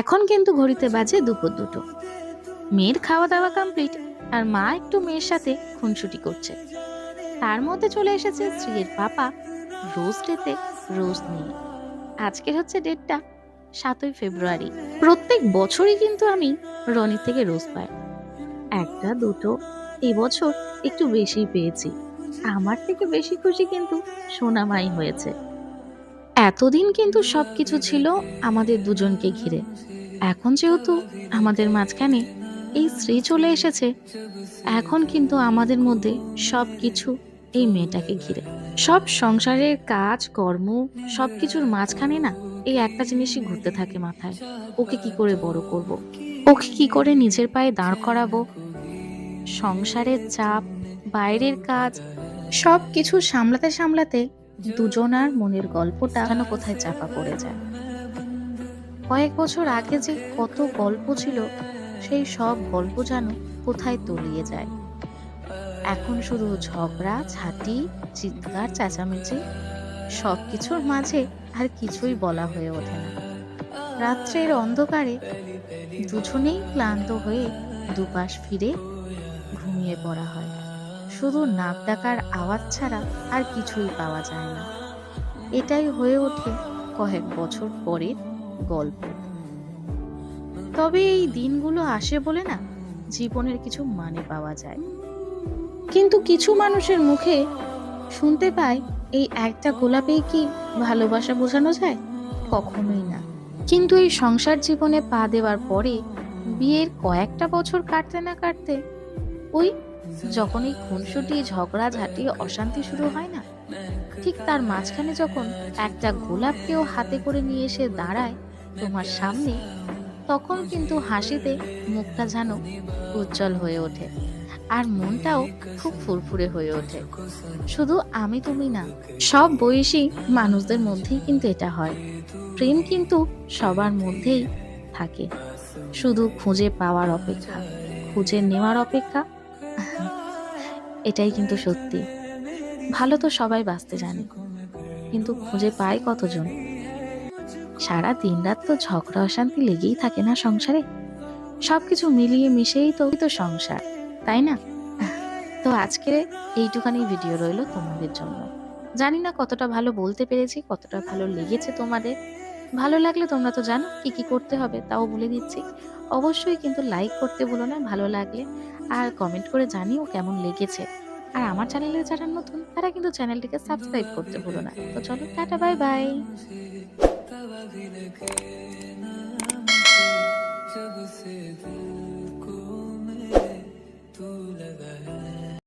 এখন কিন্তু ঘড়িতে বাজে দুপুর দুটো। মেয়ের খাওয়া দাওয়া কমপ্লিট আর মা একটু মেয়ের সাথে খুনসুটি করছে। তার মধ্যে চলে এসেছে স্ত্রীর পাপা রোজ ডেতে রোজ নিয়ে। আজকের হচ্ছে ডেটটা সাতই ফেব্রুয়ারি। প্রত্যেক বছরই কিন্তু আমি রনির থেকে রোজ পাই। একটা, দুটো এবছর একটু বেশি পেয়েছি। আমার থেকে বেশি খুশি কিন্তু সোনামাই হয়েছে। এতদিন কিন্তু সব কিছু ছিল আমাদের দুজনকে ঘিরে। এখন যেহেতু আমাদের মাঝখানে এই স্ত্রী চলে এসেছে, এখন কিন্তু আমাদের মধ্যে সব কিছু এই মেয়েটাকে ঘিরে। সব সংসারের কাজ, কর্ম সব কিছুর মাঝখানে না এই একটা জিনিসই ঘুরতে থাকে মাথায়। ওকে কি করে বড় করব। ওকে কি করে নিজের পায়ে দাঁড় করাবো? সংসারের চাপ, বাইরের কাজ সব কিছু সামলাতে সামলাতে দুজনার মনের গল্পটা যেন কোথায় চাপা পড়ে যায়। কয়েক বছর আগে যে কত গল্প ছিল, সেই সব গল্প যেন কোথায় তলিয়ে যায়। এখন শুধু ঝগড়া, ঝাঁটি, চিৎকার, চেঁচামেচি সব কিছুর মাঝে আর কিছুই বলা হয়ে ওঠে না। রাত্রের অন্ধকারে দুজনেই ক্লান্ত হয়ে দুপাশ ফিরে ঘুমিয়ে পড়া হয়। শুধু নাক ডাকার আওয়াজ ছাড়া আর কিছুই পাওয়া যায় না। এটাই হয়ে ওঠে কয়েক বছর পরের গল্প। তবে এই দিনগুলো আসে বলে না জীবনের কিছু মানে পাওয়া যায়। কিন্তু কিছু মানুষের মুখে শুনতে পাই এই একটা গোলাপেই কি ভালোবাসা বোঝানো যায়? কখনোই না। কিন্তু এই সংসার জীবনে পা দেওয়ার পরে বিয়ের কয়েকটা বছর কাটতে না কাটতে ওই যখন এই খুনসুটি, ঝগড়া, ঝাঁটি, অশান্তি শুরু হয় না, ঠিক তার মাঝখানে যখন একটা গোলাপকেও হাতে করে নিয়ে এসে দাঁড়ায় তোমার সামনে, তখন কিন্তু হাসিতে মুখটা যেন উজ্জ্বল হয়ে ওঠে আর মনটাও খুব ফুরফুরে হয়ে ওঠে। শুধু আমি তুমি না, সব বয়সী মানুষদের মধ্যেই কিন্তু এটা হয়। প্রেম কিন্তু সবার মধ্যেই থাকে। শুধু খুঁজে পাওয়ার অপেক্ষা, খুঁজে নেওয়ার অপেক্ষা এটাই কিন্তু সত্যি। ভালো তো সবাই বাঁচতে জানে, কিন্তু খুঁজে পায় কতজন? সারা দিন রাত তো ঝগড়া অশান্তি লেগেই থাকে না সংসারে। সবকিছু মিলিয়ে মিশেই তো তো সংসার, তাই না? তো আজকে এইটুখানি ভিডিও রইল তোমাদের জন্য। জানি না কতটা ভালো বলতে পেরেছি, কতটা ভালো লেগেছে তোমাদের ভালো লাগলে তোমরা তো জানো কি কি করতে হবে, তাও বলে দিচ্ছি। অবশ্যই কিন্তু লাইক করতে বলো না, ভালো লাগলে। আর কমেন্ট করে জানিও কেমন লেগেছে। আর আমার চ্যানেলে যারা নতুন, তারা কিন্তু চ্যানেলটিকে সাবস্ক্রাইব করতে ভুলো না। তো চলো, টাটা বাই বাই